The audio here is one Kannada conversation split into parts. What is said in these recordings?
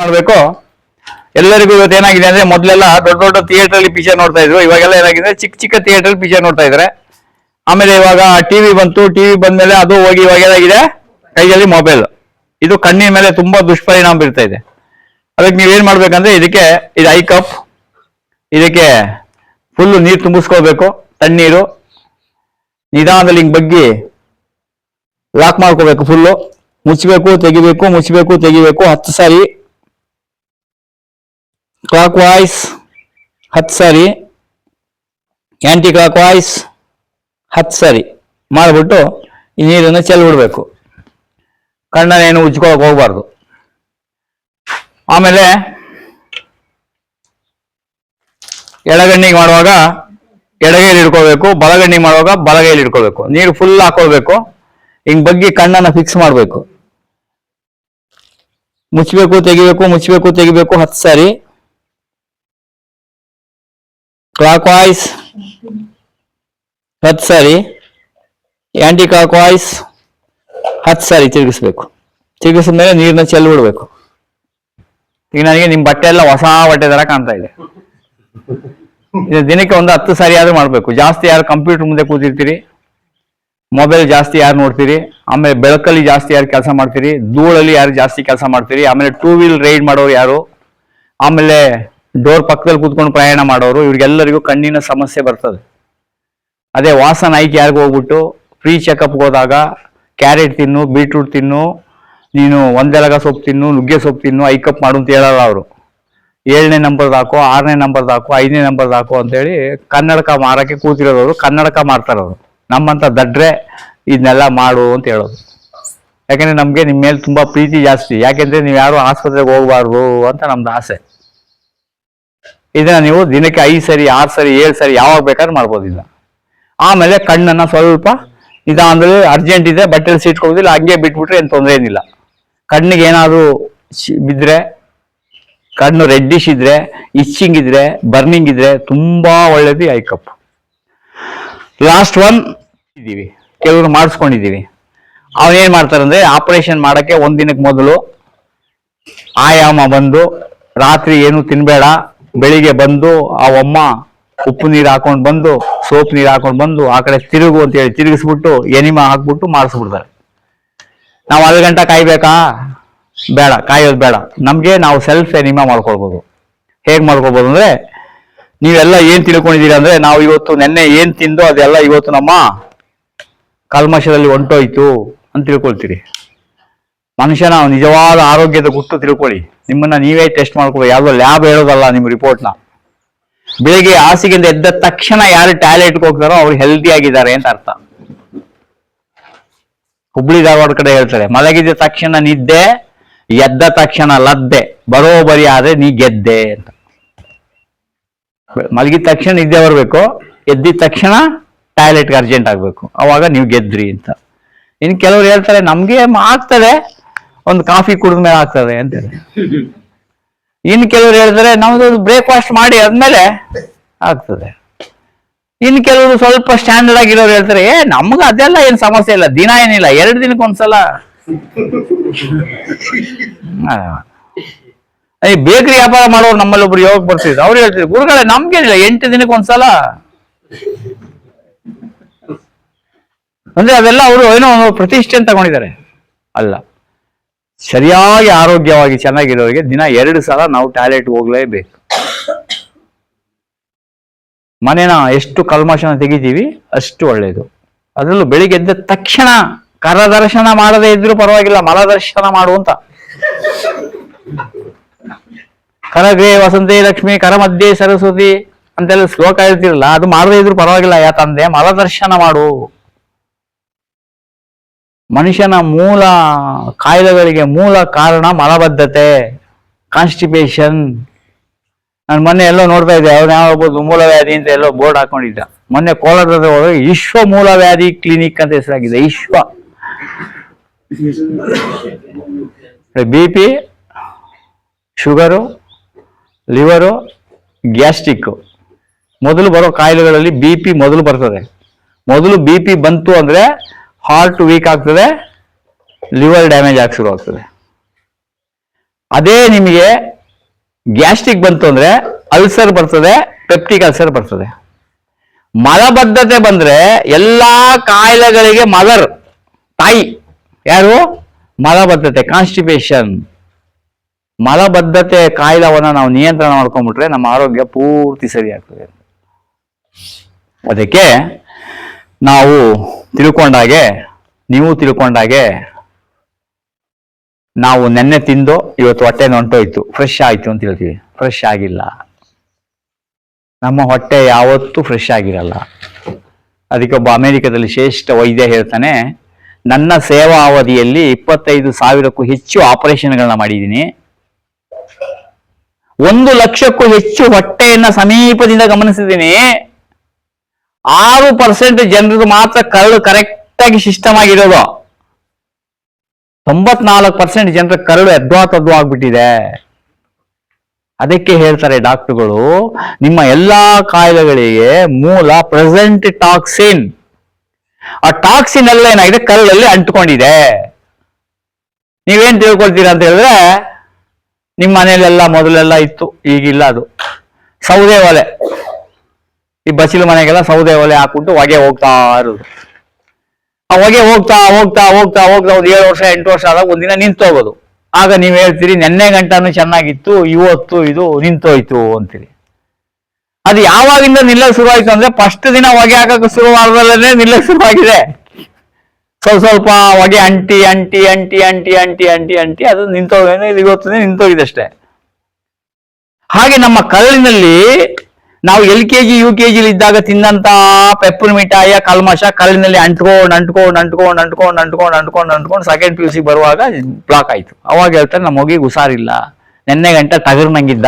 ಮಾಡ್ಬೇಕು. ಎಲ್ಲರಿಗೂ ಇವತ್ತು ಏನಾಗಿದೆ ಅಂದ್ರೆ ಮೊದಲೆಲ್ಲ ದೊಡ್ಡ ದೊಡ್ಡ ಥಿಯೇಟರ್ ಅಲ್ಲಿ ಪಿಕ್ಚರ್ ನೋಡ್ತಾ ಇದ್ರು. ಇವಾಗೆಲ್ಲ ಏನಾಗಿದೆ, ಚಿಕ್ಕ ಚಿಕ್ಕ ಥಿಯೇಟರ್ ಅಲ್ಲಿ ಪಿಕ್ಚರ್ ನೋಡ್ತಾ ಇದ್ರೆ. ಆಮೇಲೆ ಇವಾಗ ಟಿವಿ ಬಂತು. ಟಿವಿ ಬಂದ್ಮೇಲೆ ಅದು ಹೋಗಿ ಇವಾಗ ಏನಾಗಿದೆ? ಕೈಯಲ್ಲಿ ಮೊಬೈಲ್ ಇದು ಕಣ್ಣಿನ ಮೇಲೆ ತುಂಬಾ ದುಷ್ಪರಿಣಾಮ ಬೀರ್ತಾ ಇದೆ. ಅದಕ್ಕೆ ನೀವೇನ್ ಮಾಡ್ಬೇಕಂದ್ರೆ ಇದಕ್ಕೆ, ಇದು ಐ ಕಪ್ ಇದಕ್ಕೆ ಫುಲ್ ನೀರು ತುಂಬಿಸ್ಕೋಬೇಕು ತಣ್ಣೀರು. ನಿಧಾನದಲ್ಲಿ ಹಿಂಗೆ ಬಗ್ಗಿ ಲಾಕ್ ಮಾಡ್ಕೋಬೇಕು ಫುಲ್ಲು ಮುಚ್ಚಬೇಕು ತೆಗಿಬೇಕು ಮುಚ್ಚಬೇಕು ತೆಗಿಬೇಕು ಹತ್ತು ಸಾರಿ. ಕ್ಲಾಕ್ ವಾಯ್ಸ್ ಹತ್ತು ಸಾರಿ. ಆ್ಯಂಟಿ ಕ್ಲಾಕ್ ವಾಯ್ಸ್ ಹತ್ತು ಸಾರಿ. ಮಾಡಿಬಿಟ್ಟು ಈ ನೀರನ್ನು ಚೆಲ್ಬಿಡ್ಬೇಕು. ಕಣ್ಣನೇನು ಉಜ್ಕೊಳಕ್ ಹೋಗ್ಬಾರ್ದು. ಆಮೇಲೆ ಎಡಗಣ್ಣಿಗೆ ಮಾಡುವಾಗ ಎಡಗೈಲಿ ಇಡ್ಕೋಬೇಕು ಬಲಗಣ್ಣಿಗೆ ಮಾಡುವಾಗ ಬಲಗೈಲಿ ಇಡ್ಕೋಬೇಕು ನೀರು ಫುಲ್ ಹಾಕೊಳ್ಬೇಕು. ಹಿಂಗ್ ಬಗ್ಗಿ ಕಣ್ಣನ್ನು ಫಿಕ್ಸ್ ಮಾಡಬೇಕು. ಮುಚ್ಚಬೇಕು ತೆಗಿಬೇಕು ಮುಚ್ಚಬೇಕು ತೆಗಿಬೇಕು, ಹತ್ತು ಸಾರಿ. ಕ್ಲಾಕ್ ವಾಯ್ಸ್ ಹತ್ತು ಸಾರಿ. ಆ್ಯಂಟಿ ಕ್ಲಾಕ್ ವಾಯ್ಸ್ ಹತ್ತು ಸಾರಿ ತಿರುಗಿಸ್ಬೇಕು. ತಿರುಗಿಸಿದ ಮೇಲೆ ನೀರನ್ನ ಚೆಲ್ಲಿ ಬಿಡ್ಬೇಕು. ಈಗ ನನಗೆ ನಿಮ್ಮ ಬಟ್ಟೆ ಎಲ್ಲ ಹೊಸ ಬಟ್ಟೆ ತರ ಕಾಣ್ತಾ ಇದೆ. ಇದು ದಿನಕ್ಕೆ ಒಂದು ಹತ್ತು ಸಾರಿ ಆದ್ರೂ ಮಾಡಬೇಕು. ಜಾಸ್ತಿ ಯಾರು ಕಂಪ್ಯೂಟರ್ ಮುಂದೆ ಕೂತಿರ್ತೀರಿ, ಮೊಬೈಲ್ ಜಾಸ್ತಿ ಯಾರು ನೋಡ್ತೀರಿ, ಆಮೇಲೆ ಬೆಳಕಲ್ಲಿ ಜಾಸ್ತಿ ಯಾರು ಕೆಲಸ ಮಾಡ್ತೀರಿ, ಧೂಳಲ್ಲಿ ಯಾರು ಜಾಸ್ತಿ ಕೆಲಸ ಮಾಡ್ತೀರಿ, ಆಮೇಲೆ ಟೂ ವೀಲ್ ರೈಡ್ ಮಾಡೋರು ಯಾರು, ಆಮೇಲೆ ಡೋರ್ ಪಕ್ಕದಲ್ಲಿ ಕೂತ್ಕೊಂಡು ಪ್ರಯಾಣ ಮಾಡೋರು, ಇವ್ರಿಗೆಲ್ಲರಿಗೂ ಕಣ್ಣಿನ ಸಮಸ್ಯೆ ಬರ್ತದೆ. ಅದೇ ವಾಸನ ಐಕ್ ಯಾರಿಗೂ ಹೋಗ್ಬಿಟ್ಟು ಫ್ರೀ ಚೆಕಪ್ಗೆ ಹೋದಾಗ ಕ್ಯಾರೆಟ್ ತಿನ್ನು ಬೀಟ್ರೂಟ್ ತಿನ್ನು, ನೀನು ಒಂದೆಲಗ ಸೊಪ್ಪು ತಿನ್ನು, ನುಗ್ಗೆ ಸೊಪ್ಪು ತಿನ್ನು ಕಪ್ ಮಾಡು ಅಂತ ಹೇಳಲ್ಲ ಅವರು. ಏಳನೇ ನಂಬರ್ ಹಾಕೋ ಆರನೇ ನಂಬರ್ ಹಾಕೋ ಐದನೇ ನಂಬರ್ ಹಾಕೋ ಅಂತೇಳಿ ಕನ್ನಡಕ ಮಾರಕ್ಕೆ ಕೂತಿರೋದವರು ಕನ್ನಡಕ ಮಾರ್ತಾರವರು ನಮ್ಮಂತ ದಡ್ರೆ ಇದನ್ನೆಲ್ಲ ಮಾಡು ಅಂತ ಹೇಳೋದು. ಯಾಕೆಂದ್ರೆ ನಮಗೆ ನಿಮ್ಮ ಮೇಲೆ ತುಂಬ ಪ್ರೀತಿ ಜಾಸ್ತಿ. ಯಾಕೆಂದ್ರೆ ನೀವು ಯಾರು ಆಸ್ಪತ್ರೆಗೆ ಹೋಗ್ಬಾರ್ದು ಅಂತ ನಮ್ದು ಆಸೆ. ಇದನ್ನ ನೀವು ದಿನಕ್ಕೆ ಐದು ಸರಿ, ಆರು ಸರಿ, ಏಳು ಸರಿ ಯಾವಾಗ ಬೇಕಾದ್ರೂ ಮಾಡ್ಬೋದು ಇಲ್ಲ ಆಮೇಲೆ ಕಣ್ಣನ್ನು ಸ್ವಲ್ಪ ನಿಧಾನದಲ್ಲಿ ಅರ್ಜೆಂಟ್ ಇದೆ, ಬಟ್ಟೆಲಿ ಸಿಟ್ಕೋದಿಲ್ಲ ಹಂಗೆ ಬಿಟ್ಬಿಟ್ರೆ ಏನು ತೊಂದರೆ ಏನಿಲ್ಲ. ಕಣ್ಣಿಗೆ ಏನಾದರೂ ಬಿದ್ದರೆ ಕಣ್ಣು ರೆಡ್ಡಿಶ್ ಇದ್ರೆ ಇಚ್ಚಿಂಗ್ ಇದ್ರೆ ಬರ್ನಿಂಗ್ ಇದ್ರೆ ತುಂಬ ಒಳ್ಳೇದು ಐ ಕಪ್ ಲಾಸ್ಟ್ ಒನ್ ಇದ್ದೀವಿ. ಕೆಲವರು ಮಾಡಿಸ್ಕೊಂಡಿದ್ದೀವಿ. ಮಾಡ್ತಾರೆ ಅಂದ್ರೆ ಆಪರೇಷನ್ ಮಾಡೋಕ್ಕೆ ಒಂದು ದಿನಕ್ಕೆ ಮೊದಲು ಆಯಾಮ ಬಂದು ರಾತ್ರಿ ಏನು ತಿನ್ಬೇಡ ಬೆಳಿಗ್ಗೆ ಬಂದು ಆ ಅಮ್ಮ ಉಪ್ಪು ನೀರು ಹಾಕೊಂಡು ಬಂದು, ಸೋಪ್ ನೀರು ಹಾಕೊಂಡು ಬಂದು ಆ ಕಡೆ ತಿರುಗು ಅಂತ ಹೇಳಿ ತಿರುಗಿಸ್ಬಿಟ್ಟು ಎನಿಮ ಹಾಕ್ಬಿಟ್ಟು ಮಾಡಿಸ್ಬಿಡ್ತಾರೆ. ನಾವು ಅರ್ಧ ಗಂಟ ಕಾಯ್ಬೇಕಾ? ಬೇಡ, ಕಾಯೋದು ಬೇಡ. ನಮ್ಗೆ ನಾವು ಸೆಲ್ಫ್ ಎನಿಮ ಮಾಡ್ಕೊಳ್ಬೋದು. ಹೇಗ್ ಮಾಡ್ಕೊಳ್ಬೋದು ಅಂದ್ರೆ, ನೀವೆಲ್ಲ ಏನ್ ತಿಳ್ಕೊಂಡಿದ್ದೀರಿ ಅಂದ್ರೆ, ನಾವು ಇವತ್ತು ನೆನ್ನೆ ಏನ್ ತಿಂದು ಅದೆಲ್ಲ ಇವತ್ತು ನಮ್ಮ ಕಲ್ಮಶದಲ್ಲಿ ಹೊಂಟೋಯ್ತು ಅಂತ ತಿಳ್ಕೊಳ್ತೀರಿ. ಮನುಷ್ಯನ ನಿಜವಾದ ಆರೋಗ್ಯದ ಗುಟ್ಟು ತಿಳ್ಕೊಳ್ಳಿ. ನಿಮ್ಮನ್ನ ನೀವೇ ಟೆಸ್ಟ್ ಮಾಡ್ಕೊಳ್ಳಿ. ಯಾವುದೋ ಲ್ಯಾಬ್ ಹೇಳೋದಲ್ಲ ನಿಮ್ಮ ರಿಪೋರ್ಟ್ನ ಬೆಳಿಗ್ಗೆ ಹಾಸಿಗೆಯಿಂದ ಎದ್ದ ತಕ್ಷಣ ಯಾರು ಟಾಯ್ಲೆಟ್ಗೆ ಹೋಗ್ತಾರೋ ಅವ್ರು ಹೆಲ್ದಿ ಆಗಿದ್ದಾರೆ ಅಂತ ಅರ್ಥ. ಹುಬ್ಳಿ ಧಾರವಾಡ ಕಡೆ ಹೇಳ್ತಾರೆ, ಮಲಗಿದ ತಕ್ಷಣ ನಿದ್ದೆ, ಎದ್ದ ತಕ್ಷಣ ಲದ್ದೆ, ಬರೋಬರಿ ಆದ್ರೆ ನೀ ಗೆದ್ದೆ ಅಂತ. ಮಲಗಿದ ತಕ್ಷಣ ನಿದ್ದೆ ಬರಬೇಕು, ಎದ್ದಿದ ತಕ್ಷಣ ಟಾಯ್ಲೆಟ್ಗೆ ಅರ್ಜೆಂಟ್ ಆಗ್ಬೇಕು. ಅವಾಗ ನೀವು ಗೆದ್ರಿ ಅಂತ. ಇನ್ ಕೆಲವ್ರು ಹೇಳ್ತಾರೆ ನಮ್ಗೆ ಆಗ್ತದೆ? ಒಂದು ಕಾಫಿ ಕುಡಿದ ಮೇಲೆ ಆಗ್ತದೆ ಅಂತ ಹೇಳಿ. ಇನ್ ಕೆಲವ್ರು ಹೇಳ್ತಾರೆ ನಮ್ದು ಬ್ರೇಕ್ಫಾಸ್ಟ್ ಮಾಡಿ ಆದ್ಮೇಲೆ ಆಗ್ತದೆ. ಇನ್ ಕೆಲವರು ಸ್ವಲ್ಪ ಸ್ಟ್ಯಾಂಡರ್ಡ್ ಆಗಿರೋರು ಹೇಳ್ತಾರೆ, ಏ, ನಮ್ಗೆ ಅದೆಲ್ಲ ಏನ್ ಸಮಸ್ಯೆ ಇಲ್ಲ, ದಿನ ಏನಿಲ್ಲ, ಎರಡು ದಿನಕ್ಕೆ ಒಂದ್ಸಲ. ಈ ಬೇಕರಿ ವ್ಯಾಪಾರ ಮಾಡೋರು ನಮ್ಮಲ್ಲಿ ಒಬ್ರು ಯೋಗ ಬರ್ತಿದ್ರು. ಅವ್ರು ಹೇಳ್ತಿದ್ರು, ಗುರುಗಳೇ ನಮ್ಗೇನಿಲ್ಲ ಎಂಟು ದಿನಕ್ಕೆ ಒಂದ್ಸಲ. ಅಂದ್ರೆ ಅವೆಲ್ಲ ಅವರು ಏನೋ ಪ್ರತಿಷ್ಠೆ ತಗೊಂಡಿದ್ದಾರೆ. ಅಲ್ಲ. ಸರಿಯಾಗಿ ಆರೋಗ್ಯವಾಗಿ ಚೆನ್ನಾಗಿರೋರಿಗೆ ದಿನ ಎರಡು ಸಲ ನಾವು ಟಾಯ್ಲೆಟ್ ಹೋಗ್ಲೇಬೇಕು. ಮನೇನ ಎಷ್ಟು ಕಲ್ಮಶನ ತೆಗಿತೀವಿ ಅಷ್ಟು ಒಳ್ಳೆಯದು ಅದರಲ್ಲೂ ಬೆಳಿಗ್ಗೆ ಎದ್ದ ತಕ್ಷಣ ಕರದರ್ಶನ ಮಾಡದೇ ಇದ್ರೂ ಪರವಾಗಿಲ್ಲ, ಮಲದರ್ಶನ ಮಾಡುವಂತ ಕರಗೇ ವಸಂತೆ ಲಕ್ಷ್ಮಿ ಕರ ಮಧ್ಯೆ ಸರಸ್ವತಿ ಅಂತೆಲ್ಲ ಶ್ಲೋಕ ಹೇಳ್ತಿರಲ್ಲ, ಅದು ಮಾಡದೇ ಇದ್ರೂ ಪರವಾಗಿಲ್ಲ ಯಾ ತಂದೆ, ಮಲದರ್ಶನ ಮಾಡು. ಮನುಷ್ಯನ ಮೂಲ ಕಾಯಿಲೆಗಳಿಗೆ ಮೂಲ ಕಾರಣ ಮಲಬದ್ಧತೆ ಕಾನ್ಸ್ಟಿಪೇಷನ್ ನಾನು ಮೊನ್ನೆ ಎಲ್ಲೋ ನೋಡ್ತಾ ಇದ್ದೆ ಅವ್ರು ಯಾವೊಬ್ಬ ಮೂಲವ್ಯಾಧಿ ಅಂತ ಎಲ್ಲೋ ಬೋರ್ಡ್ ಹಾಕೊಂಡಿದ್ದ. ಮೊನ್ನೆ ಕೋಲಾರದ ಹೋದಾಗ ವಿಶ್ವ ಮೂಲವ್ಯಾಧಿ ಕ್ಲಿನಿಕ್ ಅಂತ ಹೆಸರಾಗಿದೆ, ವಿಶ್ವ. B P sugar liver gastric ಮೊದಲು ಬರೋ ಕಾಯಿಲೆಗಳಲ್ಲಿ ಬಿ ಪಿ ಮೊದಲು ಬರ್ತದೆ. ಮೊದಲು ಬಿ ಪಿ ಬಂತು ಅಂದ್ರೆ ಹಾರ್ಟ್ ವೀಕ್ ಆಗ್ತದೆ ಲಿವರ್ ಡ್ಯಾಮೇಜ್ ಆಗಿ ಶುರು ಆಗ್ತದೆ. ಅದೇ ನಿಮಗೆ ಗ್ಯಾಸ್ಟ್ರಿಕ್ ಬಂತು ಅಂದ್ರೆ ಅಲ್ಸರ್ ಬರ್ತದೆ ಪೆಪ್ಟಿಕ್ ಅಲ್ಸರ್ ಬರ್ತದೆ. ಮಲಬದ್ಧತೆ ಬಂದ್ರೆ ಎಲ್ಲಾ ಕಾಯಿಲೆಗಳಿಗೆ ಮದರ್ ತಾಯಿ, ಯಾರು? ಮಲಬದ್ಧತೆ ಕಾನ್ಸ್ಟಿಪೇಷನ್ ಮಲಬದ್ಧತೆ ಕಾಯಿಲವನ್ನ ನಾವು ನಿಯಂತ್ರಣ ಮಾಡ್ಕೊಂಡ್ಬಿಟ್ರೆ ನಮ್ಮ ಆರೋಗ್ಯ ಪೂರ್ತಿ ಸರಿ ಆಗ್ತದೆ ಅದಕ್ಕೆ ನಾವು ತಿಳ್ಕೊಂಡಾಗೆ ನೀವು ತಿಳ್ಕೊಂಡಾಗೆ ನಾವು ನೆನ್ನೆ ತಿಂದು ಇವತ್ತು ಹೊಟ್ಟೆ ನೊಂಟೋಯ್ತು. ಫ್ರೆಶ್ ಆಯ್ತು ಅಂತ ಹೇಳ್ತೀವಿ. ಫ್ರೆಶ್ ಆಗಿಲ್ಲ. ನಮ್ಮ ಹೊಟ್ಟೆ ಯಾವತ್ತೂ ಫ್ರೆಶ್ ಆಗಿರಲ್ಲ. ಅದಕ್ಕೆ ಒಬ್ಬ ಅಮೆರಿಕದಲ್ಲಿ ಶ್ರೇಷ್ಠ ವೈದ್ಯ ಹೇಳ್ತಾನೆ, ನನ್ನ ಸೇವಾ ಅವಧಿಯಲ್ಲಿ ಇಪ್ಪತ್ತೈದು ಸಾವಿರಕ್ಕೂ ಹೆಚ್ಚು ಆಪರೇಷನ್ಗಳನ್ನ ಮಾಡಿದ್ದೀನಿ. ಒಂದು ಲಕ್ಷಕ್ಕೂ ಹೆಚ್ಚು ಹೊಟ್ಟೆಯನ್ನ ಸಮೀಪದಿಂದ ಗಮನಿಸಿದ್ದೀನಿ. ಆರು ಪರ್ಸೆಂಟ್ ಜನರದು ಮಾತ್ರ ಕರಳು ಕರೆಕ್ಟ್ ಆಗಿ ಸಿಸ್ಟಮ್ ಆಗಿರೋದು. ತೊಂಬತ್ನಾಲ್ಕು ಪರ್ಸೆಂಟ್ ಜನರ ಕರಳು ಎದ್ದೋ ತದ್ದು ಆಗ್ಬಿಟ್ಟಿದೆ. ಅದಕ್ಕೆ ಹೇಳ್ತಾರೆ ಡಾಕ್ಟರ್ಗಳು, ನಿಮ್ಮ ಎಲ್ಲಾ ಕಾಯಿಲೆಗಳಿಗೆ ಮೂಲ ಪ್ರೆಸೆಂಟ್ ಟಾಕ್ಸಿನ್ ಆ ಟಾಕ್ಸಿನ್ ಎಲ್ಲ ಏನಾಗಿದೆ? ಕರಳಲ್ಲಿ ಅಂಟ್ಕೊಂಡಿದೆ. ನೀವೇನ್ ತಿಳ್ಕೊಳ್ತೀರಾ ಅಂತ ಹೇಳಿದ್ರೆ ನಿಮ್ಮ ಮನೇಲೆಲ್ಲ ಮೊದಲೆಲ್ಲ ಇತ್ತು, ಈಗಿಲ್ಲ ಅದು. ಸೌದೆ ಒಲೆ. ಈ ಬಸಿಲು ಮನೆಗೆಲ್ಲ ಸೌದೆ ಒಲೆ ಹಾಕ್ಬಿಟ್ಟು ಹೊಗೆ ಹೋಗ್ತಾ ಇರೋದು. ಆ ಹೊಗೆ ಹೋಗ್ತಾ ಹೋಗ್ತಾ ಹೋಗ್ತಾ ಹೋಗ್ತಾ ಒಂದು ಏಳು ವರ್ಷ, ಎಂಟು ವರ್ಷ ಆದಾಗ ಒಂದಿನ ನಿಂತೋಗೋದು. ಆಗ ನೀವು ಹೇಳ್ತೀರಿ, ನೆನ್ನೆ ಗಂಟನು ಚೆನ್ನಾಗಿತ್ತು, ಇವತ್ತು ಇದು ನಿಂತೋಯ್ತು ಅಂತೀರಿ. ಅದು ಯಾವಾಗಿಂದ ನಿಲ್ಲಕ್ಕೆ ಶುರುವಾಯಿತು ಅಂದ್ರೆ ಫಸ್ಟ್ ದಿನ ಹೊಗೆ ಹಾಕಕ್ಕೆ ಶುರುವಾದಲ್ಲೇ ನಿಲ್ಲಕ್ಕೆ ಶುರುವಾಗಿದೆ. ಸ್ವಲ್ಪ ಸ್ವಲ್ಪ ಹೊಗೆ ಅಂಟಿ ಅಂಟಿ ಅಂಟಿ ಅಂಟಿ ಅಂಟಿ ಅಂಟಿ ಅಂಟಿ, ಅದು ನಿಂತೋಗ ಇದು ಇವತ್ತು ನಿಂತೋಗಿದೆ ಅಷ್ಟೇ. ಹಾಗೆ ನಮ್ಮ ಕರಳಿನಲ್ಲಿ ನಾವು L K G U K ಜಿಲಿ ಇದ್ದಾಗ ತಿಂದಂತ ಪೆಪ್ಪರ್ ಮಿಠಾಯ ಕಲ್ಮಶ ಕಲ್ಲಿನಲ್ಲಿ ಅಂಟ್ಕೊಂಡು ಅಂಟ್ಕೊಂಡು ಅಂಟ್ಕೊಂಡು ಅಂಟ್ಕೊಂಡು ಅಂಟ್ಕೊಂಡು ಅಂಟ್ಕೊಂಡು ಅಂಟ್ಕೊಂಡು ಸೆಕೆಂಡ್ ಪಿ ಯು ಸಿ ಬರುವಾಗ ಬ್ಲಾಕ್ ಆಯ್ತು. ಅವಾಗ ಹೇಳ್ತಾರೆ, ನಮ್ಮ ಮಗಿಗೆ ಹುಷಾರಿಲ್ಲ. ನೆನ್ನೆ ಗಂಟ ತಗರ್ನಂಗಿದ್ದ?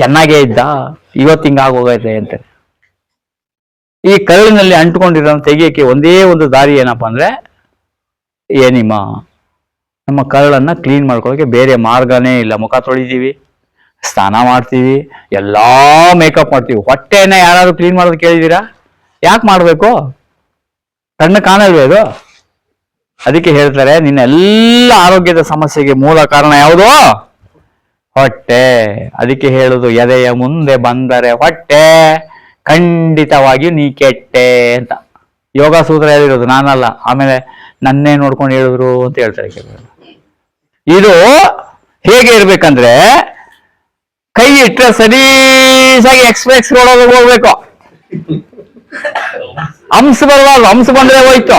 ಚೆನ್ನಾಗೇ ಇದ್ದ? ಇವತ್ತು ಹಿಂಗಾಗೋಗೈತೆ ಅಂತ ಈ ಕರಳಿನಲ್ಲಿ ಅಂಟ್ಕೊಂಡಿರೋ ತೆಗಿಯಕ್ಕೆ ಒಂದೇ ಒಂದು ದಾರಿ ಏನಪ್ಪಾ ಅಂದ್ರೆ, ಏನಿಮ್ಮ, ನಮ್ಮ ಕರಳನ್ನ ಕ್ಲೀನ್ ಮಾಡ್ಕೊಳ್ಳೋಕೆ ಬೇರೆ ಮಾರ್ಗನೇ ಇಲ್ಲ. ಮುಖ ತೊಳಿತೀವಿ. ಸ್ನಾನ ಮಾಡ್ತೀವಿ, ಎಲ್ಲಾ ಮೇಕಪ್ ಮಾಡ್ತೀವಿ. ಹೊಟ್ಟೆನ ಯಾರಾದ್ರೂ ಕ್ಲೀನ್ ಮಾಡೋದು ಕೇಳಿದೀರಾ? ಯಾಕೆ ಮಾಡಬೇಕು? ಕಣ್ಣು ಕಾಣಲ್ವೇ ಅದು ಅದಕ್ಕೆ ಹೇಳ್ತಾರೆ, ನಿನ್ನ ಎಲ್ಲ ಆರೋಗ್ಯದ ಸಮಸ್ಯೆಗೆ ಮೂಲ ಕಾರಣ ಯಾವುದು? ಹೊಟ್ಟೆ. ಅದಕ್ಕೆ ಹೇಳುದು, ಎದೆಯ ಮುಂದೆ ಬಂದರೆ ಹೊಟ್ಟೆ. ಖಂಡಿತವಾಗಿಯೂ ನೀ ಕೆಟ್ಟೆ ಅಂತ. ಯೋಗ ಸೂತ್ರ ಹೇಳಿರೋದು ನಾನಲ್ಲ. ಆಮೇಲೆ ನನ್ನೇ ನೋಡ್ಕೊಂಡು ಹೇಳಿದ್ರು ಅಂತ ಹೇಳ್ತಾರೆ ಇದು ಹೇಗೆ ಇರ್ಬೇಕಂದ್ರೆ ಕೈ ಇಟ್ಟರೆ ಸರೀಸಾಗಿ ಎಕ್ಸ್ಪ್ರೆಸ್ ರೋಡಲ್ಲಿ ಹೋಗ್ಬೇಕು. ಹಂಸ ಬರಬಾರ್ದು, ಹಂಸ ಬಂದ್ರೆ ಹೋಯ್ತು.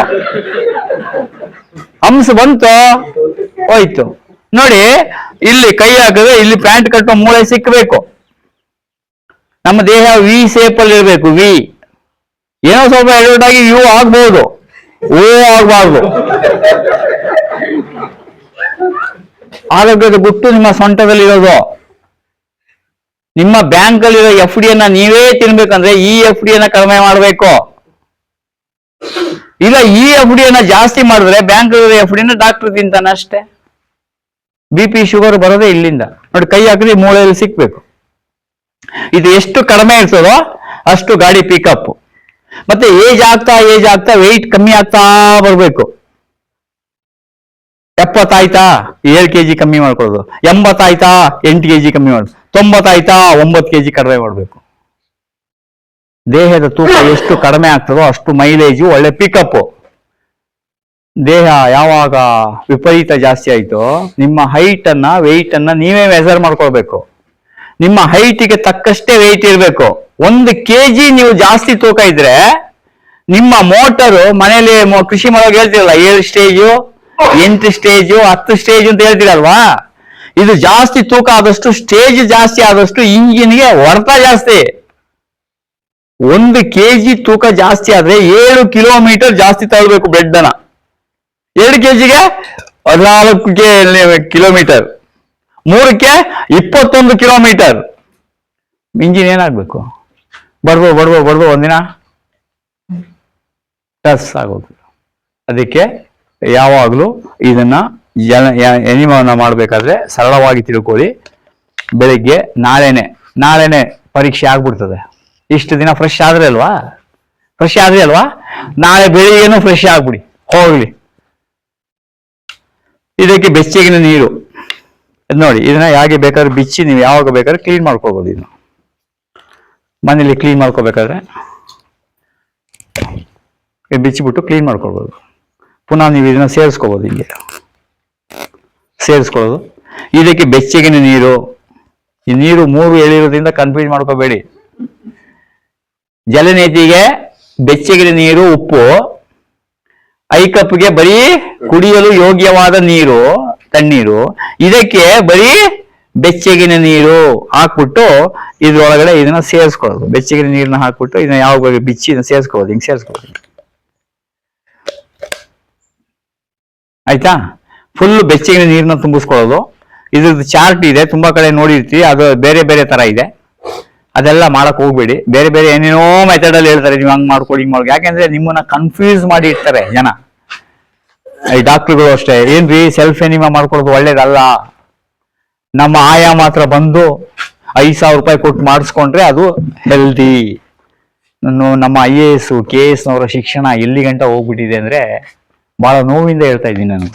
ಹಂಸ ಬಂತು, ಹೋಯ್ತು. ನೋಡಿ, ಇಲ್ಲಿ ಕೈ ಹಾಕಿದ್ರೆ ಇಲ್ಲಿ ಪ್ಯಾಂಟ್ ಕಟ್ಟೋ ಮೂಳೆ ಸಿಕ್ಕಬೇಕು ನಮ್ಮ ದೇಹ ವಿ ಸೇಪ್ ಅಲ್ಲಿ ಇರಬೇಕು ವಿ ಏನೋ ಸ್ವಲ್ಪ ಎಡವಟ್ ಆಗಿ ಯು ಆಗ್ಬಹುದು ಓ ಆಗ್ಬಾರ್ದು. ಆರೋಗ್ಯದ ಗುಟ್ಟು ನಿಮ್ಮ ಸೊಂಟದಲ್ಲಿ ಇರೋದು ನಿಮ್ಮ ಬ್ಯಾಂಕ್ ಅಲ್ಲಿರೋ ಎಫ್ ಡಿ ಅನ್ನ ನೀವೇ ತಿನ್ಬೇಕಂದ್ರೆ ಈ ಎಫ್ ಡಿ ಅನ್ನ ಕಡಿಮೆ ಮಾಡಬೇಕು. ಇಲ್ಲ, ಈ ಎಫ್ ಡಿ ಅನ್ನ ಜಾಸ್ತಿ ಮಾಡಿದ್ರೆ ಬ್ಯಾಂಕ್ ಎಫ್ ಡಿನ ಡಾಕ್ಟರ್ ತಿಂತಾನೆ ಅಷ್ಟೇ. ಬಿ ಪಿ ಶುಗರ್ ಬರೋದೇ ಇಲ್ಲಿಂದ. ನೋಡಿ, ಕೈ ಹಾಕಿದ್ರೆ ಮೂಳೆಯಲ್ಲಿ ಸಿಕ್ಬೇಕು. ಇದು ಎಷ್ಟು ಕಡಿಮೆ ಇರ್ತದೋ ಅಷ್ಟು ಗಾಡಿ ಪಿಕಪ್ ಮತ್ತೆ ಏಜ್ ಆಗ್ತಾ ಏಜ್ ಆಗ್ತಾ ವೆಯ್ಟ್ ಕಮ್ಮಿ ಆಗ್ತಾ ಬರ್ಬೇಕು. ಎಪ್ಪತ್ತಾಯ್ತಾ? ಏಳು ಕೆ ಜಿ ಕಮ್ಮಿ ಮಾಡ್ಕೊಳ್ಳೋದು ಎಂಬತ್ತಾಯ್ತಾ? ಎಂಟು ಕೆ ಜಿ ಕಮ್ಮಿ ಮಾಡೋದು ತೊಂಬತ್ತಾಯ್ತಾ? ಒಂಬತ್ತು ಕೆ ಜಿ ಕಡಿಮೆ ಮಾಡಬೇಕು. ದೇಹದ ತೂಕ ಎಷ್ಟು ಕಡಿಮೆ ಆಗ್ತದೋ ಅಷ್ಟು ಮೈಲೇಜು ಒಳ್ಳೆ ಪಿಕಪ್ ದೇಹ ಯಾವಾಗ ವಿಪರೀತ ಜಾಸ್ತಿ ಆಯಿತೋ, ನಿಮ್ಮ ಹೈಟ್ ಅನ್ನ ವೆಯ್ಟ್ ಅನ್ನ ನೀವೇ ಮೆಸರ್ ಮಾಡ್ಕೊಳ್ಬೇಕು. ನಿಮ್ಮ ಹೈಟಿಗೆ ತಕ್ಕಷ್ಟೇ ವೆಯ್ಟ್ ಇರಬೇಕು. ಒಂದು ಕೆ ಜಿ ನೀವು ಜಾಸ್ತಿ ತೂಕ ಇದ್ರೆ, ನಿಮ್ಮ ಮೋಟರು ಮನೇಲಿ ಕೃಷಿ ಮಾಡೋಕೆ ಹೇಳ್ತಿರಲ್ಲ, ಏಳು ಸ್ಟೇಜು ಎಂಟು ಸ್ಟೇಜು, ಹತ್ತು ಸ್ಟೇಜ್ ಅಂತ ಹೇಳ್ತೀರಲ್ವಾ? ಇದು ಜಾಸ್ತಿ ತೂಕ ಆದಷ್ಟು, ಸ್ಟೇಜ್ ಜಾಸ್ತಿ ಆದಷ್ಟು ಇಂಜಿನ್ಗೆ ಹೊಡೆತ ಜಾಸ್ತಿ. ಒಂದು ಕೆಜಿ ತೂಕ ಜಾಸ್ತಿ ಆದ್ರೆ ಏಳು ಕಿಲೋಮೀಟರ್ ಜಾಸ್ತಿ ತಗೊಳ್ಬೇಕು ಬ್ರೆಡ್ ಎರಡು ಕೆ ಜಿಗೆ ಹದಿನಾಲ್ಕು ಕಿಲೋಮೀಟರ್. ಮೂರಕ್ಕೆ ಇಪ್ಪತ್ತೊಂದು ಕಿಲೋಮೀಟರ್. ಇಂಜಿನ್ ಏನಾಗ್ಬೇಕು? ಬರ್ಬೋ ಬರ್ಬೋ ಬರ್ಬೋ ಒಂದಿನ? ಟಸ್ ಆಗೋದು ಅದಕ್ಕೆ ಯಾವಾಗಲೂ ಇದನ್ನ ಎನಿಮವನ್ನು ಮಾಡಬೇಕಾದ್ರೆ ಸರಳವಾಗಿ ತಿಳ್ಕೊಳ್ಳಿ. ಬೆಳಿಗ್ಗೆ ನಾಳೆನೆ ನಾಳೆನೆ ಪರೀಕ್ಷೆ ಆಗ್ಬಿಡ್ತದೆ. ಇಷ್ಟು ದಿನ ಫ್ರೆಶ್ ಆದ್ರೆ ಅಲ್ವಾ? ಫ್ರೆಶ್ ಆದ್ರೆ ಅಲ್ವಾ? ನಾಳೆ ಬೆಳಿಗ್ಗೆನೂ ಫ್ರೆಶ್ ಆಗ್ಬಿಡಿ, ಹೋಗ್ಲಿ. ಇದಕ್ಕೆ ಬೆಚ್ಚಗಿನ ನೀರು. ನೋಡಿ, ಇದನ್ನ ಹೇಗೆ ಬೇಕಾದ್ರೆ ಬಿಚ್ಚಿ ನೀವು ಯಾವಾಗ ಬೇಕಾದ್ರೆ ಕ್ಲೀನ್ ಮಾಡ್ಕೋಬಹುದು ಇದನ್ನು. ಮನೇಲಿ ಕ್ಲೀನ್ ಮಾಡ್ಕೋಬೇಕಾದ್ರೆ ಬಿಚ್ಚಿಬಿಟ್ಟು ಕ್ಲೀನ್ ಮಾಡ್ಕೊಳ್ಬೋದು ಪುನಃ ನೀವು ಇದನ್ನ ಸೇರಿಸ್ಕೋಬೋದು ಹಿಂಗೆ. ಸೇರಿಸ್ಕೊಳ್ಳೋದು. ಇದಕ್ಕೆ ಬೆಚ್ಚಗಿನ ನೀರು. ಈ ನೀರು ಮೂರು ಎಳಿರೋದ್ರಿಂದ ಕನ್ಫ್ಯೂಸ್ ಮಾಡ್ಕೋಬೇಡಿ. ಜಲನೇತಿಗೆ ಬೆಚ್ಚಗಿನ ನೀರು, ಉಪ್ಪು. ಐ ಕಪ್ಗೆ ಬರೀ ಕುಡಿಯಲು ಯೋಗ್ಯವಾದ ನೀರು, ತಣ್ಣೀರು. ಇದಕ್ಕೆ ಬರೀ ಬೆಚ್ಚಗಿನ ನೀರು ಹಾಕ್ಬಿಟ್ಟು ಇದ್ರೊಳಗಡೆ ಇದನ್ನ ಸೇರಿಸ್ಕೊಳ್ಳೋದು. ಬೆಚ್ಚಗಿನ ನೀರನ್ನ ಹಾಕ್ಬಿಟ್ಟು ಇದನ್ನ ಯಾವಾಗ ಬಿಚ್ಚಿ ಇದನ್ನ ಸೇರಿಸ್ಕೊಳ್ಳೋದು, ಹಿಂಗೆ ಸೇರಿಸ್ಕೊಳ್ಳೋದು. ಆಯ್ತಾ? ಫುಲ್ ಬೆಚ್ಚಗಿನ ನೀರನ್ನ ತುಂಬಿಸ್ಕೊಳ್ಳೋದು. ಇದ್ರದ್ದು ಚಾರ್ಟ್ ಇದೆ, ತುಂಬಾ ಕಡೆ ನೋಡಿರ್ತೀವಿ. ಅದು ಬೇರೆ ಬೇರೆ ತರ ಇದೆ. ಅದೆಲ್ಲ ಮಾಡಕ್ ಹೋಗ್ಬೇಡಿ. ಬೇರೆ ಬೇರೆ ಏನೇನೋ ಮೆಥಡ್ ಅಲ್ಲಿ ಹೇಳ್ತಾರೆ, ನೀವು ಹಂಗೆ ಮಾಡ್ಕೊಡಿ ಹಿಂಗೆ ಮಾಡಿ ಯಾಕೆಂದ್ರೆ ನಿಮ್ಮನ್ನ ಕನ್ಫ್ಯೂಸ್ ಮಾಡಿ ಇರ್ತಾರೆ ಜನ. ಈ ಡಾಕ್ಟರ್ಗಳು ಅಷ್ಟೇ. ಏನ್ರಿ ಸೆಲ್ಫ್ ಎನಿಮ ಮಾಡ್ಕೊಳ್ಳೋದು ಒಳ್ಳೇದಲ್ಲ? ನಮ್ಮ ಆಯಾ ಮಾತ್ರ ಬಂದು ಐದ್ ಸಾವಿರ ರೂಪಾಯಿ ಕೊಟ್ಟು ಮಾಡಿಸ್ಕೊಂಡ್ರೆ ಅದು ಹೆಲ್ದಿ ನಮ್ಮ I A S K S ನವರ ಶಿಕ್ಷಣ ಎಲ್ಲಿ ಗಂಟ ಹೋಗ್ಬಿಟ್ಟಿದೆ ಅಂದ್ರೆ ಬಹಳ ನೋವಿಂದ ಹೇಳ್ತಾ ಇದ್ದೀನಿ ನಾನು.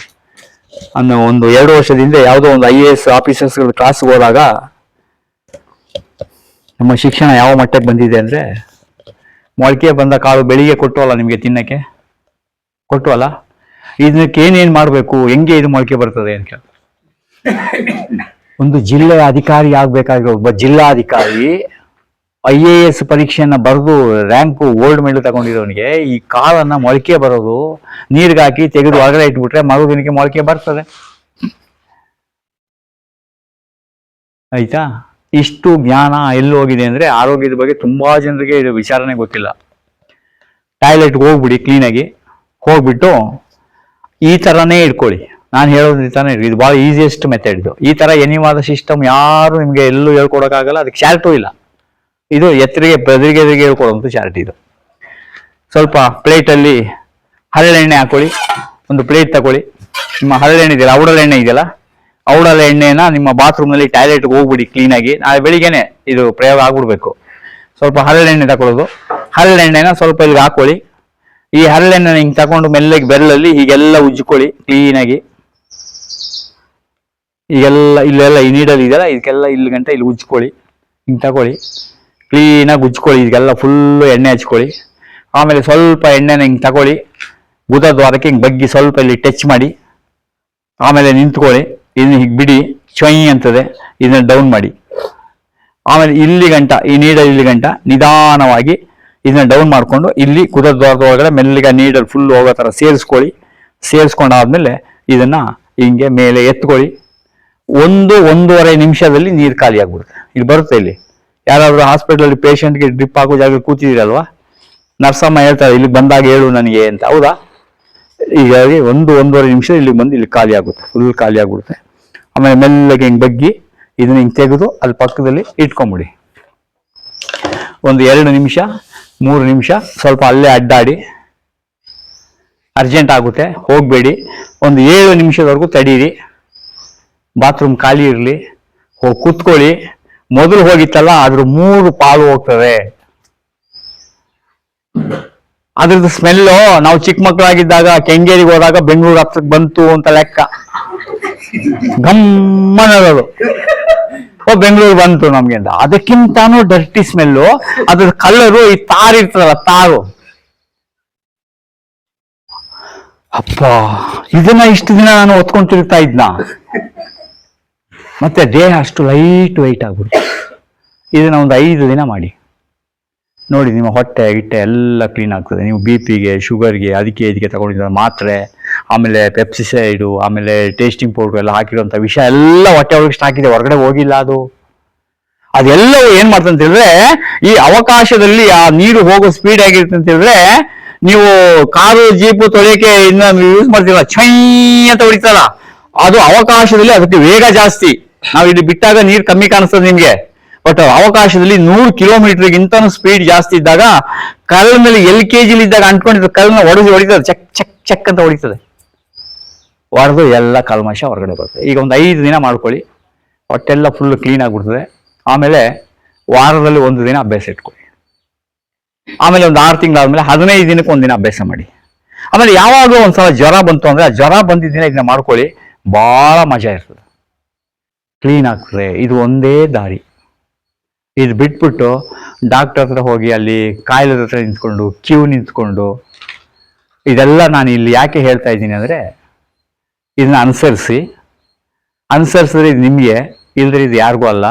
ಅನ್ನೋ ಒಂದು ಎರಡು ವರ್ಷದಿಂದ ಯಾವುದೋ ಒಂದು ಐ ಎ ಎಸ್ ಆಫೀಸರ್ಸ್ಗಳು ಕ್ಲಾಸ್ಗೆ ಹೋದಾಗ ನಮ್ಮ ಶಿಕ್ಷಣ ಯಾವ ಮಟ್ಟಕ್ಕೆ ಬಂದಿದೆ ಅಂದರೆ ಮೊಳಕೆ ಬಂದ ಕಾಳು ಬೆಳಿಗ್ಗೆ ಕೊಟ್ಟವಲ್ಲ ನಿಮಗೆ ತಿನ್ನಕ್ಕೆ? ಕೊಟ್ಟವಲ್ಲ? ಇದಕ್ಕೆ ಏನೇನು ಮಾಡಬೇಕು? ಹೆಂಗೆ ಇದು ಮೊಳಕೆ ಬರ್ತದೆ ಅಂತ. ಒಂದು ಜಿಲ್ಲೆಯ ಅಧಿಕಾರಿ ಆಗಬೇಕಾಗಿರೋ ಒಬ್ಬ ಜಿಲ್ಲಾಧಿಕಾರಿ ಐ ಎ ಎಸ್ ಪರೀಕ್ಷೆಯನ್ನು ಬರೆದು ರ್ಯಾಂಕು ಗೋಲ್ಡ್ ಮೆಡಲ್ ತಗೊಂಡಿರೋನಿಗೆ, ಈ ಕಾಲನ್ನು ಮೊಳಕೆ ಬರೋದು, ನೀರಿಗೆ ಹಾಕಿ ತೆಗೆದು ಹೊರಗಡೆ ಇಟ್ಬಿಟ್ರೆ ಮರುದಿನಕ್ಕೆ ಮೊಳಕೆ ಬರ್ತದೆ. ಆಯ್ತಾ? ಇಷ್ಟು ಜ್ಞಾನ ಎಲ್ಲಿ ಹೋಗಿದೆ ಅಂದರೆ ಆರೋಗ್ಯದ ಬಗ್ಗೆ ತುಂಬಾ ಜನರಿಗೆ ಇದು ವಿಚಾರನೆ ಗೊತ್ತಿಲ್ಲ. ಟಾಯ್ಲೆಟ್ಗೆ ಹೋಗ್ಬಿಡಿ ಕ್ಲೀನಾಗಿ ಹೋಗ್ಬಿಟ್ಟು ಈ ಥರನೇ ಇಟ್ಕೊಳ್ಳಿ. ನಾನು ಹೇಳೋದು ಈ ಥರ ಇದು ಭಾಳ ಈಸಿಯೆಸ್ಟ್ ಮೆಥಡ್ ಇದು. ಈ ಥರ ಎನಿವಾದ ಸಿಸ್ಟಮ್ ಯಾರು ನಿಮಗೆ ಎಲ್ಲೂ ಹೇಳ್ಕೊಡೋಕ್ಕಾಗಲ್ಲ. ಅದಕ್ಕೆ ಚಾರ್ಟು ಇಲ್ಲ. ಇದು ಎತ್ತರಿಗೆ ಬೆದರಿಗೆ ಎದುರಿಗೆ ಹೇಳ್ಕೊಡುವಂಥ ಚಾರ್ಟ್ ಇದು. ಸ್ವಲ್ಪ ಪ್ಲೇಟಲ್ಲಿ ಹರಳೆಣ್ಣೆ ಹಾಕೊಳ್ಳಿ, ಒಂದು ಪ್ಲೇಟ್ ತಗೊಳ್ಳಿ ನಿಮ್ಮ ಹರಳೆಣ್ಣೆ ಇದೆಯಲ್ಲ ಔಡಲ ಎಣ್ಣೆ ಇದೆಯಲ್ಲ ಔಡಲ ಎಣ್ಣೆನ ನಿಮ್ಮ ಬಾತ್ರೂಮ್ನಲ್ಲಿ ಟಾಯ್ಲೆಟ್ಗೆ ಹೋಗ್ಬಿಡಿ ಕ್ಲೀನಾಗಿ ನಾಳೆ ಬೆಳಿಗ್ಗೆನೆ ಇದು ಪ್ರಯೋಗ ಆಗ್ಬಿಡ್ಬೇಕು. ಸ್ವಲ್ಪ ಹರಳೆಣ್ಣೆ ತಗೊಳ್ಳೋದು ಹರಳೆಣ್ಣೆನ ಸ್ವಲ್ಪ ಇಲ್ಲಿಗೆ ಹಾಕೊಳ್ಳಿ. ಈ ಹರಳೆಣ್ಣೆನ ಹಿಂಗೆ ತಗೊಂಡು ಮೆಲ್ಲಗೆ ಬೆರಳಲ್ಲಿ ಹೀಗೆಲ್ಲ ಉಜ್ಜಿಕೊಳ್ಳಿ ಕ್ಲೀನಾಗಿ ಈಗೆಲ್ಲ ಇಲ್ಲೆಲ್ಲ ಈ ನೀಡಲ್ಲಿ ಇದೆಯಲ್ಲ, ಇದಕ್ಕೆಲ್ಲ ಇಲ್ಲಿ ಗಂಟೆ ಇಲ್ಲಿ ಉಜ್ಕೊಳ್ಳಿ. ಹಿಂಗೆ ತಗೊಳ್ಳಿ ಕ್ಲೀನಾಗಿ ಉಜ್ಕೊಳ್ಳಿ ಇದಕ್ಕೆಲ್ಲ ಫುಲ್ಲು ಎಣ್ಣೆ ಹಚ್ಕೊಳ್ಳಿ. ಆಮೇಲೆ ಸ್ವಲ್ಪ ಎಣ್ಣೆನ ಹಿಂಗೆ ತಗೊಳ್ಳಿ. ದ್ವಾರಕ್ಕೆ ಹಿಂಗೆ ಬಗ್ಗಿ ಸ್ವಲ್ಪ ಇಲ್ಲಿ ಟಚ್ ಮಾಡಿ. ಆಮೇಲೆ ನಿಂತ್ಕೊಳ್ಳಿ. ಇದನ್ನ ಹೀಗೆ ಬಿಡಿ, ಚೊಯ್ ಅಂತದೆ. ಇದನ್ನ ಡೌನ್ ಮಾಡಿ. ಆಮೇಲೆ ಇಲ್ಲಿ ಗಂಟ, ಈ ನೀಡಲ್ ಇಲ್ಲಿ ಗಂಟ, ನಿಧಾನವಾಗಿ ಇದನ್ನ ಡೌನ್ ಮಾಡಿಕೊಂಡು ಇಲ್ಲಿ ದ್ವಾರದ ಒಳಗಡೆ ಮೆಲ್ಲಿಗೆ ನೀಡಲ್ ಫುಲ್ ಹೋಗೋ ಥರ ಸೇರಿಸ್ಕೊಳ್ಳಿ. ಸೇರಿಸ್ಕೊಂಡಾದ್ಮೇಲೆ ಇದನ್ನು ಹಿಂಗೆ ಮೇಲೆ ಎತ್ಕೊಳ್ಳಿ. ಒಂದು, ಒಂದೂವರೆ ನಿಮಿಷದಲ್ಲಿ ನೀರು ಖಾಲಿ ಆಗ್ಬಿಡುತ್ತೆ ಇಲ್ಲಿ ಬರುತ್ತೆ ಇಲ್ಲಿ. ಯಾರಾದ್ರೂ ಹಾಸ್ಪಿಟಲ್ ಪೇಷಂಟ್ಗೆ ಡ್ರಿಪ್ ಹಾಕೋ ಜಾಗ ಕೂತಿದ್ದೀರಲ್ವಾ? ನರ್ಸಮ್ಮ ಹೇಳ್ತಾರೆ, ಇಲ್ಲಿ ಬಂದಾಗ ಹೇಳು ನನಗೆ ಅಂತ. ಹೌದಾ? ಹೀಗಾಗಿ ಒಂದು, ಒಂದೂವರೆ ನಿಮಿಷ ಇಲ್ಲಿ ಬಂದು ಇಲ್ಲಿ ಖಾಲಿ ಆಗುತ್ತೆ ಫುಲ್ ಖಾಲಿ ಆಗ್ಬಿಡುತ್ತೆ. ಆಮೇಲೆ ಮೆಲ್ಲಗೆ ಹಿಂಗೆ ಬಗ್ಗಿ ಇದನ್ನ ಹಿಂಗೆ ತೆಗೆದು ಅಲ್ಲಿ ಪಕ್ಕದಲ್ಲಿ ಇಟ್ಕೊಂಬಿಡಿ. ಒಂದು ಎರಡು ನಿಮಿಷ, ಮೂರು ನಿಮಿಷ, ಸ್ವಲ್ಪ ಅಲ್ಲೇ ಅಡ್ಡಾಡಿ. ಅರ್ಜೆಂಟ್ ಆಗುತ್ತೆ, ಹೋಗಬೇಡಿ. ಒಂದು ಏಳು ನಿಮಿಷದವರೆಗೂ ತಡೀರಿ. ಬಾತ್ರೂಮ್ ಖಾಲಿ ಇರಲಿ. ಹೋಗಿ ಕೂತ್ಕೊಳ್ಳಿ. ಮೊದಲು ಹೋಗಿತ್ತಲ್ಲ ಅದ್ರ ಮೂರು ಪಾಲು ಹೋಗ್ತದೆ ಅದ್ರದ್ದು ಸ್ಮೆಲ್ಲು ನಾವು ಚಿಕ್ಕ ಮಕ್ಕಳಾಗಿದ್ದಾಗ ಕೆಂಗೇರಿಗೆ ಹೋದಾಗ ಬೆಂಗಳೂರು ಹತ್ರಕ್ಕೆ ಬಂತು ಅಂತ ಲೆಕ್ಕ. ಗಮ್ಮನದು ಓ, ಬೆಂಗಳೂರು ಬಂತು ನಮ್ಗೆ ಅಂತ. ಅದಕ್ಕಿಂತಾನು ಡರ್ಟಿ ಸ್ಮೆಲ್ಲು ಅದ್ರ ಕಲ್ಲರು ಈ ತಾರ್ ಇರ್ತದಲ್ಲ, ತಾರು. ಅಪ್ಪ ಇದನ್ನ ಇಷ್ಟು ದಿನ ನಾನು ಒತ್ಕೊಂಡು ತಿರುಗ್ತಾ ಇದ್ನ? ಮತ್ತೆ ದೇಹ ಅಷ್ಟು ಲೈಟ್ ವೈಟ್ ಆಗ್ಬಿಡುತ್ತೆ. ಇದನ್ನ ಒಂದು ಐದು ದಿನ ಮಾಡಿ. ನೋಡಿ, ನಿಮ್ಮ ಹೊಟ್ಟೆ ಗಿಟ್ಟೆ ಎಲ್ಲ ಕ್ಲೀನ್ ಆಗ್ತದೆ. ನೀವು ಬಿ ಪಿಗೆ ಶುಗರ್ಗೆ ಅದಕ್ಕೆ ಇದಕ್ಕೆ ತಗೊಂಡಿದ್ದ ಮಾತ್ರೆ, ಆಮೇಲೆ ಪೆಪ್ಸಿಸೈಡು ಆಮೇಲೆ ಟೇಸ್ಟಿಂಗ್ ಪೌಡ್ರ್ ಎಲ್ಲ ಹಾಕಿರೋಂಥ ವಿಷಯ ಎಲ್ಲ ಹೊಟ್ಟೆ ಒಳಗೆ ಹಾಕಿದೆ ಹೊರಗಡೆ ಹೋಗಿಲ್ಲ ಅದು. ಅದೆಲ್ಲವೂ ಏನು ಮಾಡ್ತಂತ ಅಂತ ಹೇಳಿದ್ರೆ, ಈ ಅವಕಾಶದಲ್ಲಿ ಆ ನೀರು ಹೋಗೋ ಸ್ಪೀಡ್ ಆಗಿರುತ್ತೆ ಅಂತ ಹೇಳಿದ್ರೆ, ನೀವು ಕಾರು ಜೀಪು ತೊಳೆಯಕ್ಕೆ ಇನ್ನ ಯೂಸ್ ಮಾಡ್ತೀರಲ್ಲ, ಛೈ ಅಂತ ಹೊಡಿತಲ್ಲ ಅದು ಅವಕಾಶದಲ್ಲಿ ಅದಕ್ಕೆ ವೇಗ ಜಾಸ್ತಿ. ನಾವು ಇಲ್ಲಿ ಬಿಟ್ಟಾಗ ನೀರು ಕಮ್ಮಿ ಕಾಣಿಸ್ತದೆ ನಿಮ್ಗೆ. ಬಟ್ ಅವಕಾಶದಲ್ಲಿ ನೂರು ಕಿಲೋಮೀಟರ್ಗಿಂತನೂ ಸ್ಪೀಡ್ ಜಾಸ್ತಿ ಇದ್ದಾಗ ಕಲ್ಲು ಮೇಲೆ ಎಲ್ ಕೆ ಜಿಲಿ ಇದ್ದಾಗ ಅಂಟ್ಕೊಂಡಿರೋ ಕಲ್ಲನ್ನ ಹೊಡೆದು ಹೊಡಿತದೆ, ಚೆಕ್ ಚೆಕ್ ಚೆಕ್ ಅಂತ ಹೊಡಿತದೆ. ಹೊಡೆದು ಎಲ್ಲ ಕಲ್ಮಶ ಹೊರಗಡೆ ಬರ್ತದೆ ಈಗ ಒಂದು ಐದು ದಿನ ಮಾಡ್ಕೊಳ್ಳಿ. ಹೊಟ್ಟೆಲ್ಲ ಫುಲ್ ಕ್ಲೀನ್ ಆಗಿಬಿಡ್ತದೆ. ಆಮೇಲೆ ವಾರದಲ್ಲಿ ಒಂದು ದಿನ ಅಭ್ಯಾಸ ಇಟ್ಕೊಳ್ಳಿ. ಆಮೇಲೆ ಒಂದು ಆರು ತಿಂಗಳಾದ್ಮೇಲೆ ಹದಿನೈದು ದಿನಕ್ಕೆ ಒಂದು ದಿನ ಅಭ್ಯಾಸ ಮಾಡಿ. ಆಮೇಲೆ ಯಾವಾಗ ಒಂದ್ಸಲ ಜ್ವರ ಬಂತು ಅಂದ್ರೆ ಆ ಜ್ವರ ಬಂದಿದ್ದ ದಿನ ಇದನ್ನ ಮಾಡ್ಕೊಳ್ಳಿ. ಬಹಳ ಮಜಾ ಇರ್ತದೆ. ಕ್ಲೀನ್ ಆಗ್ತದೆ. ಇದು ಒಂದೇ ದಾರಿ. ಇದು ಬಿಟ್ಬಿಟ್ಟು ಡಾಕ್ಟರ್ ಹತ್ರ ಹೋಗಿ ಅಲ್ಲಿ ಕಾಯಿಲೆ ಹತ್ರ ನಿಂತ್ಕೊಂಡು ಕ್ಯೂ ನಿಂತ್ಕೊಂಡು, ಇದೆಲ್ಲ ನಾನು ಇಲ್ಲಿ ಯಾಕೆ ಹೇಳ್ತಾ ಇದ್ದೀನಿ ಅಂದರೆ, ಇದನ್ನ ಅನುಸರಿಸಿ. ಅನುಸರಿಸಿದ್ರೆ ಇದು ನಿಮಗೆ ಇಲ್ಲದ್ರೆ ಇದು ಯಾರಿಗೂ ಅಲ್ಲ.